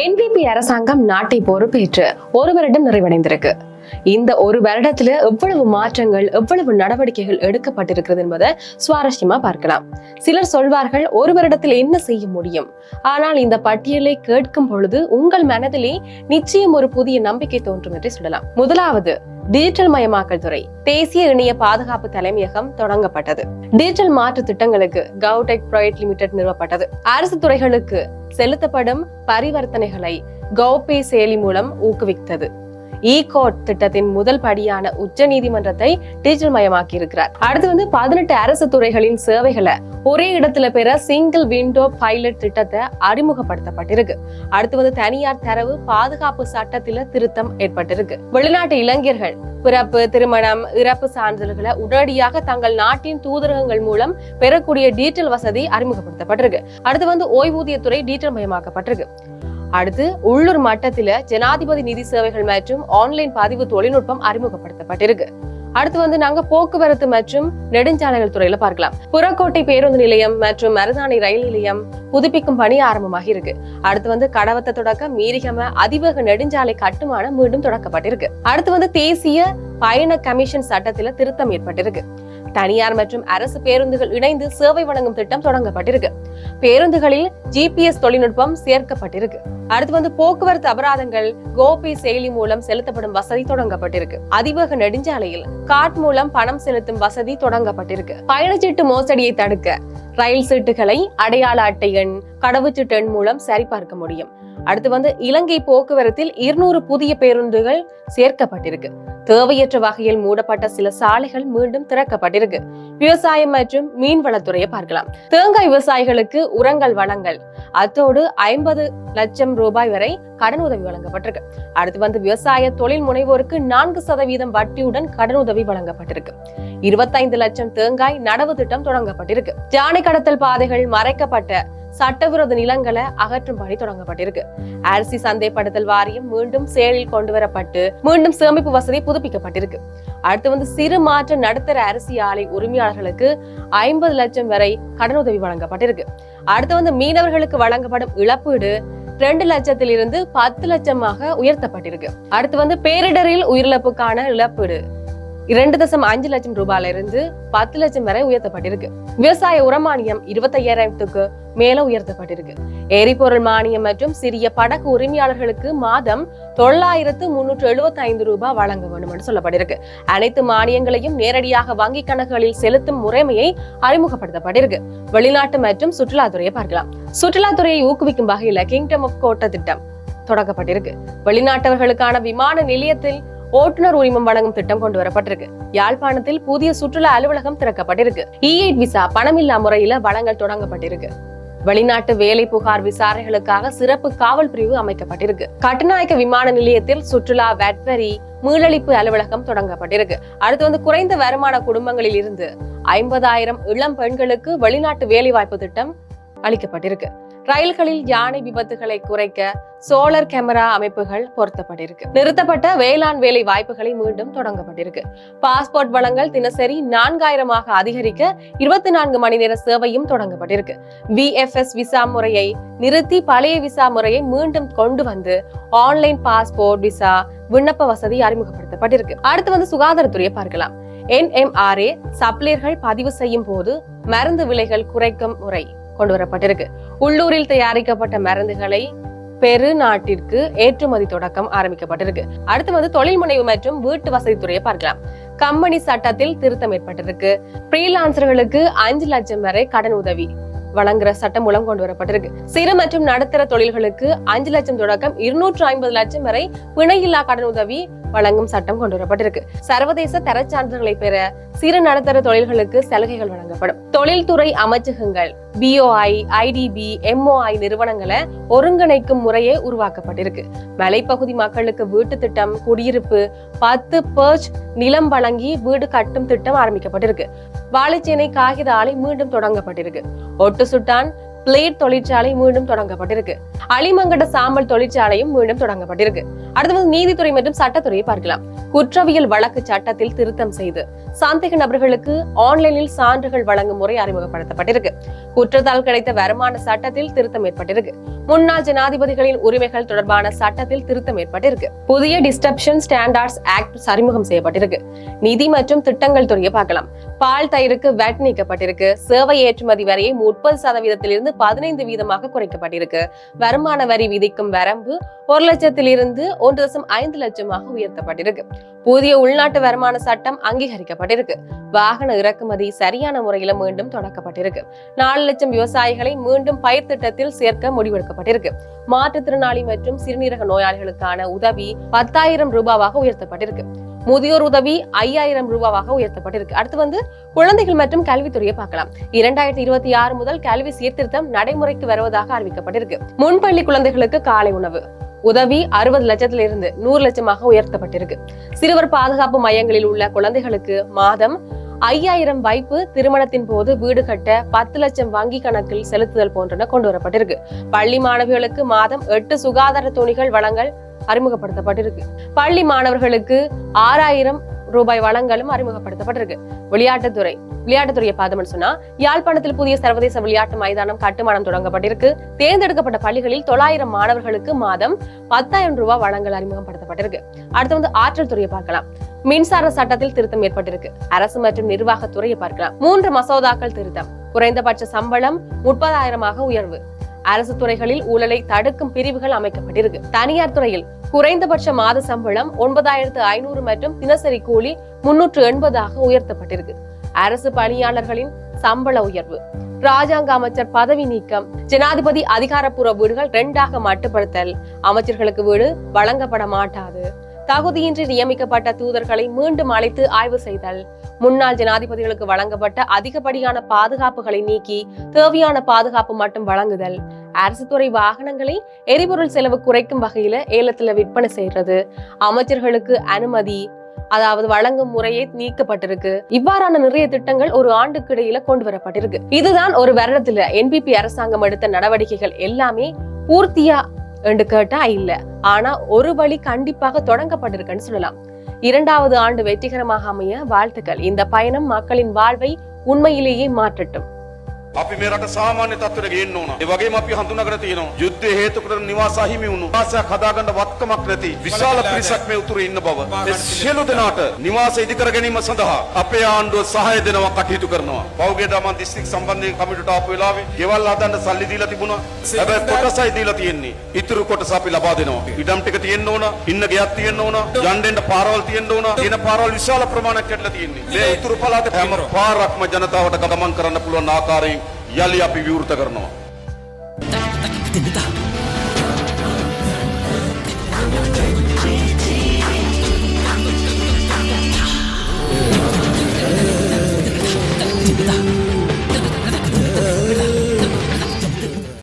NPP அரசாங்கம் நாட்டை பொறுப்பேற்று ஒரு வருடம் நிறைவடைந்திருக்கு. இந்த ஒரு வருடத்துல எவ்வளவு மாற்றங்கள் எவ்வளவு நடவடிக்கைகள் எடுக்கப்பட்டிருக்கிறது என்பதை சுவாரஸ்யமா பார்க்கலாம். சிலர் சொல்வார்கள் ஒரு வருடத்தில் என்ன செய்ய முடியும்? ஆனால் இந்த பட்டியலை கேட்கும் பொழுது உங்கள் மனதிலே நிச்சயம் ஒரு புதிய நம்பிக்கை தோன்றும் என்று சொல்லலாம். முதலாவது டிஜிட்டல் மயமாக்கல் துறை தேசிய இணைய பாதுகாப்பு தலைமையகம் தொடங்கப்பட்டது. டிஜிட்டல் மாற்று திட்டங்களுக்கு கவுடெக் பிரைவேட் லிமிடெட் நிறுவப்பட்டது. அரசு துறைகளுக்கு செலுத்தப்படும் பரிவர்த்தனைகளை கௌபே செயலி மூலம் ஊக்குவித்தது. ஈகோட் திட்டத்தின் முதல் படியான உச்ச நீதிமன்றத்தை டிஜிட்டல் மயமாக்கி இருக்கிறார் அடுத்து வந்து பதினெட்டு அரசு துறைகளின் சேவைகளை ஒரே இடத்துல பெற சிங்கிள் விண்டோ பைலட் திட்டத்தை அறிமுகப்படுத்தப்பட்டிருக்கு. அடுத்து வந்து தனியார் தரவு பாதுகாப்பு சட்டத்தில திருத்தம் ஏற்பட்டிருக்கு. வெளிநாட்டு இளைஞர்கள் பிறப்பு திருமணம் இறப்பு சான்றிதழ்களை உடனடியாக தங்கள் நாட்டின் தூதரகங்கள் மூலம் பெறக்கூடிய டிஜிட்டல் வசதி அறிமுகப்படுத்தப்பட்டிருக்கு. அடுத்து வந்து ஓய்வூதியத்துறை டிஜிட்டல் மயமாக்கப்பட்டிருக்கு. அடுத்து உள்ளூர் மட்டத்தில் ஜனாதிபதி நிதி சேவைகள் மற்றும் ஆன்லைன் பதிவு தொழில்நுட்பம் அறிமுகப்படுத்தப்பட்டிருக்கு. அடுத்து வந்து நாங்க போக்குவரத்து மற்றும் நெடுஞ்சாலைகள் துறையில பார்க்கலாம். புறக்கோட்டை பேருந்து நிலையம் மற்றும் மருதாணி ரயில் நிலையம் புதுப்பிக்கும் பணி ஆரம்பமாகி இருக்கு. அடுத்து வந்து கடவத்த தொடக்க மீரிகம அதிவேக நெடுஞ்சாலை கட்டுமானம் மீண்டும் தொடக்கப்பட்டிருக்கு. அடுத்து வந்து தேசிய பயண கமிஷன் சட்டத்துல திருத்தம் ஏற்பட்டிருக்கு. தனியார் மற்றும் அரசு பேருந்துகள் இணைந்து சேவை வழங்கும் திட்டம் தொடங்கப்பட்டிருக்கு. பேருந்துகளில் ஜிபிஎஸ் தொழில்நுட்பம் சேர்க்கப்பட்டிருக்கு. அடுத்து வந்து போக்குவரத்து அபராதங்கள் கோபி செயலி மூலம் செலுத்தப்படும் வசதி தொடங்கப்பட்டிருக்கு. அதிவேக நெடுஞ்சாலையில் கார்ட் மூலம் பணம் செலுத்தும் வசதி தொடங்கப்பட்டிருக்கு. பயணச்சீட்டு மோசடியை தடுக்க ரயில் சீட்டுகளை அடையாள அட்டை எண் கடவுச்சீட்டு எண் மூலம் சரிபார்க்க முடியும். அடுத்து வந்து இலங்கை போக்குவரத்தில் இருநூறு புதிய பேருந்துகள் சேர்க்கப்பட்டிருக்கு. தேவையற்ற வகையில் மூடப்பட்ட சில சாலைகள் மீண்டும் திறக்கப்பட்டிருக்கு. விவசாயம் மற்றும் மீன்வளத்துறையை பார்க்கலாம். தேங்காய் விவசாயிகளுக்கு உரங்கள் வழங்கல். அத்தோடு ஐம்பது லட்சம் ரூபாய் வரை கடன் உதவி வழங்கப்பட்டிருக்கு. அடுத்து வந்து விவசாய தொழில் முனைவோருக்கு நான்கு சதவீதம் வட்டியுடன் கடன் உதவி வழங்கப்பட்டிருக்கு. இருபத்தைந்து லட்சம் தேங்காய் நடவு திட்டம் தொடங்கப்பட்டிருக்கு. ஜானை கடத்தல் பாதைகள் மறைக்கப்பட்ட சட்டவிரோத நிலங்களை அகற்றும் பணி தொடங்கப்பட்டிருக்கு. அரிசி சந்தைப்படுத்தல் வாரியம் மீண்டும் செயலில் கொண்டு வரப்பட்டு மீண்டும் சேமிப்பு வசதி புதுப்பிக்கப்பட்டிருக்கு. அடுத்து வந்து சிறு மாற்ற நடுத்தர அரிசி ஆலை உரிமையாளர்களுக்கு ஐம்பது லட்சம் வரை கடனுதவி வழங்கப்பட்டிருக்கு. அடுத்து வந்து மீனவர்களுக்கு வழங்கப்படும் இழப்பீடு ரெண்டு லட்சத்திலிருந்து பத்து லட்சமாக உயர்த்தப்பட்டிருக்கு. அடுத்து வந்து பேரிடரில் உயிரிழப்புக்கான இழப்பீடு இரண்டு தசம் அஞ்சு லட்சம் ரூபாயில இருந்து பத்து லட்சம் வரை உயர்த்தப்பட்டிருக்கு. விவசாய உரமானியம் இருபத்தையாயிரத்துக்கு மேல உயர்த்தப்பட்டிருக்கு. எரிபொருள் மானியம் மற்றும் சிறிய படகு உரிமையாளர்களுக்கு மாதம் தொள்ளாயிரத்து முன்னூற்று எழுபத்தி ஐந்து ரூபாய் வழங்க வேண்டும் என்று சொல்லப்பட்டிருக்கு. அனைத்து மானியங்களையும் நேரடியாக வங்கி கணக்குகளில் செலுத்தும் முறைமையை அறிமுகப்படுத்தப்பட்டிருக்கு. வெளிநாட்டு மற்றும் சுற்றுலாத்துறையை பார்க்கலாம். சுற்றுலாத்துறையை ஊக்குவிக்கும் வகையில கிங்டம் ஆஃப் கோட்ட திட்டம் தொடங்கப்பட்டிருக்கு. வெளிநாட்டவர்களுக்கான விமான நிலையத்தில் ஓட்டுநர் உரிமம் வழங்கும் திட்டம் கொண்டு வரப்பட்டிருக்கு. யாழ்ப்பாணத்தில் புதிய சுற்றுலா அலுவலகம் திறக்கப்பட்டிருக்கு. இ எயிட் விசா பணமில்லா முறையில வழங்கல் தொடங்கப்பட்டிருக்கு. வெளிநாட்டு வேலை புகார் விசாரணைகளுக்காக சிறப்பு காவல் பிரிவு அமைக்கப்பட்டிருக்கு. கட்டுநாயக்க விமான நிலையத்தில் சுற்றுலா வெட்வரி மீளளிப்பு அலுவலகம் தொடங்கப்பட்டிருக்கு. அடுத்து வந்து குறைந்த வருமான குடும்பங்களில் இருந்து ஐம்பதாயிரம் இளம் பெண்களுக்கு வெளிநாட்டு வேலைவாய்ப்பு திட்டம் அளிக்கப்பட்டிருக்கு. ரயில்களில் யானை விபத்துகளை குறைக்க சோலார் கேமரா அமைப்புகள் பொருத்தப்பட்டிருக்கு. நிறுத்தப்பட்ட வேளாண் வேலை வாய்ப்புகளை மீண்டும் தொடங்கப்பட்டிருக்கு. பாஸ்போர்ட் வளங்கள் தினசரி நான்காயிரமாக அதிகரிக்க இருபத்தி நான்கு மணி நேர சேவையும் தொடங்கப்பட்டிருக்கு. விஎஃப்எஸ் விசா முறையை நிறுத்தி பழைய விசா முறையை மீண்டும் கொண்டு வந்து ஆன்லைன் பாஸ்போர்ட் விசா விண்ணப்ப வசதி அறிமுகப்படுத்தப்பட்டிருக்கு. அடுத்து வந்து சுகாதாரத்துறையை பார்க்கலாம். என்எம்ஆர்ஏ சப்ளையர்கள் பதிவு செய்யும் போது மருந்து விலைகள் குறைக்கும் முறை. கொண்டு வரப்பட்டிருக்கு உள்ளூரில் தயாரிக்கப்பட்ட மருந்துகளை பெரு நாட்டிற்கு ஏற்றுமதி தொடக்கம் ஆரம்பிக்கப்பட்டிருக்கு. அடுத்து வந்து தொழில் முனைவு மற்றும் வீட்டு வசதி துறையை பார்க்கலாம். கம்பெனி சட்டத்தில் திருத்தம் ஏற்பட்டிருக்கு. ஃப்ரீலான்சர்களுக்கு அஞ்சு லட்சம் வரை கடன் உதவி வழங்குற சட்டம் மூலம் கொண்டு வரப்பட்டிருக்கு சிறு மற்றும் நடுத்தர தொழில்களுக்கு அஞ்சு லட்சம் தொடக்கம் இருநூற்று ஐம்பது லட்சம் வரை பிணையில்லா கடன் உதவி வழங்கும் சட்டம் கொண்டு வரப்பட்டிருக்கு சர்வதேச தரச்சான்றிதழ்களை பெற சிறு நடுத்தர தொழில்களுக்கு சலுகைகள் வழங்கப்படும். தொழில்துறை அமைச்சகங்கள் பிஓஐ ஐடிபி எம்ஓஐ நிறுவனங்களை ஒருங்கிணைக்கும் முறையே உருவாக்கப்பட்டிருக்கு. மலைப்பகுதி மக்களுக்கு வீட்டு திட்டம் குடியிருப்பு பத்து பர்ச் நிலம் வழங்கி வீடு கட்டும் திட்டம் ஆரம்பிக்கப்பட்டிருக்கு. வாழைச்சேனை காகித ஆலை மீண்டும் தொடங்கப்பட்டிருக்கு. ஒட்டு சுட்டான் பிளேட் தொழிற்சாலை மீண்டும் தொடங்கப்பட்டிருக்கு. அலிமங்கட சாம்பல் தொழிற்சாலையும் மீண்டும் தொடங்கப்பட்டிருக்கு. அடுத்து வந்து நீதித்துறை மற்றும் சட்டத்துறையை பார்க்கலாம். குற்றவியல் வழக்கு சட்டத்தில் திருத்தம் செய்து சந்தேக நபர்களுக்கு ஆன்லைனில் சான்றுகள் வழங்கும் முறை அறிமுகப்படுத்தப்பட்டிருக்கு. குற்றத்தால் கிடைத்த வருமான சட்டத்தில் திருத்தம் ஏற்பட்டிருக்கு. முன்னாள் ஜனாதிபதிகளின் உரிமைகள் தொடர்பான சட்டத்தில் திருத்தம் ஏற்பட்டிருக்கு. புதிய டிஸ்டப்ஷன் ஸ்டாண்டர்ட்ஸ் ஆக்ட் அறிமுகம் செய்யப்பட்டிருக்கு. நிதி மற்றும் திட்டங்கள் துறையை பார்க்கலாம். பால் தயிருக்கு வெட் நீக்கப்பட்டிருக்கு. சேவை ஏற்றுமதி வரியை முப்பது சதவீதத்திலிருந்து பதினைந்து வீதமாக குறைக்கப்பட்டிருக்கு. வருமான வரி விதிக்கும் வரம்பு ஒரு லட்சத்திலிருந்து ஒன்று தசம் ஐந்து லட்சமாக உயர்த்தப்பட்டிருக்கு. புதிய உள்நாட்டு வருமான சட்டம் அங்கீகரிக்கப்பட்டிருக்கு. வாகன இறக்குமதி சரியான முறையில மீண்டும் தொடக்கப்பட்டிருக்கு. நாலு லட்சம் விவசாயிகளை மீண்டும் பயிர் திட்டத்தில் சேர்க்க முடிவெடுக்கப்பட்டிருக்கு. மாற்றுத்திறனாளி மற்றும் சிறுநீரக நோயாளிகளுக்கான உதவி பத்தாயிரம் ரூபாவாக உயர்த்தப்பட்டிருக்கு. முதியோர் உதவி ஐயாயிரம் ரூபாவாக உயர்த்தப்பட்டிருக்கு. அடுத்து வந்து குழந்தைகள் மற்றும் கல்வித்துறையை பார்க்கலாம். இரண்டாயிரத்தி இருபத்தி ஆறு முதல் கல்வி சீர்திருத்தம் நடைமுறைக்கு வருவதாக அறிவிக்கப்பட்டிருக்கு. முன்பள்ளி குழந்தைகளுக்கு காலை உணவு உதவி அறுபது லட்சத்திலிருந்து நூறு லட்சமாக உயர்த்தப்பட்டிருக்கு. சிறுவர் பாதுகாப்பு மையங்களில் உள்ள குழந்தைகளுக்கு மாதம் ஐயாயிரம் வைப்பு திருமணத்தின் போது வீடு கட்ட பத்து லட்சம் வங்கி கணக்கில் செலுத்துதல் போன்றன கொண்டு வரப்பட்டிருக்கு பள்ளி மாணவிகளுக்கு மாதம் எட்டு சுகாதார துணிகள் வழங்கல் அறிமுகப்படுத்தப்பட்டிருக்கு. பள்ளி மாணவர்களுக்கு ஆறாயிரம் ரூபாய் வளங்களும் அறிமுகப்படுத்தப்பட்டிருக்கு. விளையாட்டுத்துறை விளையாட்டுத்துறையை பார்த்தோம்னு சொன்னா யாழ்ப்பாணத்தில் புதிய சர்வதேச விளையாட்டு மைதானம் கட்டுமானம் தொடங்கப்பட்டிருக்கு. தேர்ந்தெடுக்கப்பட்ட பள்ளிகளில் தொள்ளாயிரம் மாணவர்களுக்கு மாதம் பத்தாயிரம் ரூபாய் வளங்கள் அறிமுகப்படுத்தப்பட்டிருக்கு. அடுத்து வந்து ஆற்றல் துறையை பார்க்கலாம். மின்சார சட்டத்தில் திருத்தம் ஏற்பட்டிருக்கு. அரசு மற்றும் நிர்வாகத்துறையை பார்க்கலாம். மூன்று மசோதாக்கள் திருத்தம். குறைந்தபட்ச சம்பளம் முப்பதாயிரமாக உயர்வு. அரசு துறைகளில் ஊழலை தடுக்கும் பிரிவுகள் அமைக்கப்பட்டிருக்கு. தனியார் துறையில் குறைந்தபட்ச மாத சம்பளம் ஒன்பதாயிரத்து ஐநூறு மற்றும் தினசரி கூலி முன்னூற்று எண்பதாக உயர்த்தப்பட்டிருக்கு. அரசு பணியாளர்களின் சம்பள உயர்வு. ராஜாங்க அமைச்சர் பதவி நீக்கம் ஜனாதிபதி அதிகாரப்பூர்வ வீடுகள் இரண்டாக மட்டுப்படுத்தல் அமைச்சர்களுக்கு வீடு வழங்கப்பட மாட்டாது. தகுதியின்றி நியமிக்கப்பட்ட தூதர்களை மீண்டும் அழைத்து ஆய்வு செய்தல். முன்னாள் ஜனாதிபதிகளுக்கு வழங்கப்பட்ட அதிகப்படியான பாதுகாப்புகளை நீக்கி தேவையான பாதுகாப்பு மட்டும் வழங்குதல். அரசு துறை வாகனங்களை எரிபொருள் செலவு குறைக்கும் வகையில ஏலத்துல விற்பனை செய்யறது அமைச்சர்களுக்கு அனுமதி அதாவது வழங்கும் முறையே நீக்கப்பட்டிருக்கு. இவ்வாறான நிறைய திட்டங்கள் ஒரு ஆண்டுக்கு இடையில கொண்டு வரப்பட்டிருக்கு. இதுதான் ஒரு வருடத்துல என்பிபி அரசாங்கம் எடுத்த நடவடிக்கைகள் எல்லாமே பூர்த்தியா என்று கேட்டா இல்ல. ஆனா ஒரு வழி கண்டிப்பாக தொடங்கப்பட்டிருக்குன்னு சொல்லலாம். இரண்டாவது ஆண்டு வெற்றிகரமாக அமைய வாழ்த்துக்கள். இந்த பயணம் மக்களின் வாழ்வை உண்மையிலேயே மாற்றட்டும். අපි මේ රට සාමාන්‍ය තත්ත්වයට ගේන්න ඕන. ඒ වගේම අපි හඳුනාගෙන තියෙනවා යුද්ධය හේතු කරගෙන නිවාස අහිමි වුණු නිවාසයක් හදාගන්න වත්කමක් නැති විශාල පිරිසක් මේ උතුරේ ඉන්න බව. ඒ සියලු දෙනාට නිවාස ඉදි කර ගැනීම සඳහා අපේ ආණ්ඩුව සහාය දෙනවා කටයුතු කරනවා. පෞගේ දමන් දිස්ත්‍රික් සම්බන්ධයෙන් කමිටුවට ආපු වෙලාවේ ගෙවල් හදන්න සල්ලි දීලා තිබුණා. හැබැයි කොටසයි දීලා තියෙන්නේ. ඉතුරු කොටස අපි ලබා දෙනවා. ඉඩම් ටික තියෙන්න ඕන, ඉන්න ගෙයක් තියෙන්න ඕන, යන්න එන්න පාරවල් තියෙන්න ඕන. තියෙන පාරවල් විශාල ප්‍රමාණයක් කැඩලා තියෙන්නේ. මේ ඉතුරු පළාතේ හැම පාරක්ම ජනතාවට ගමන් කරන්න පුළුවන් ආකාරයෙන් yale yapi viwuru tagarnawa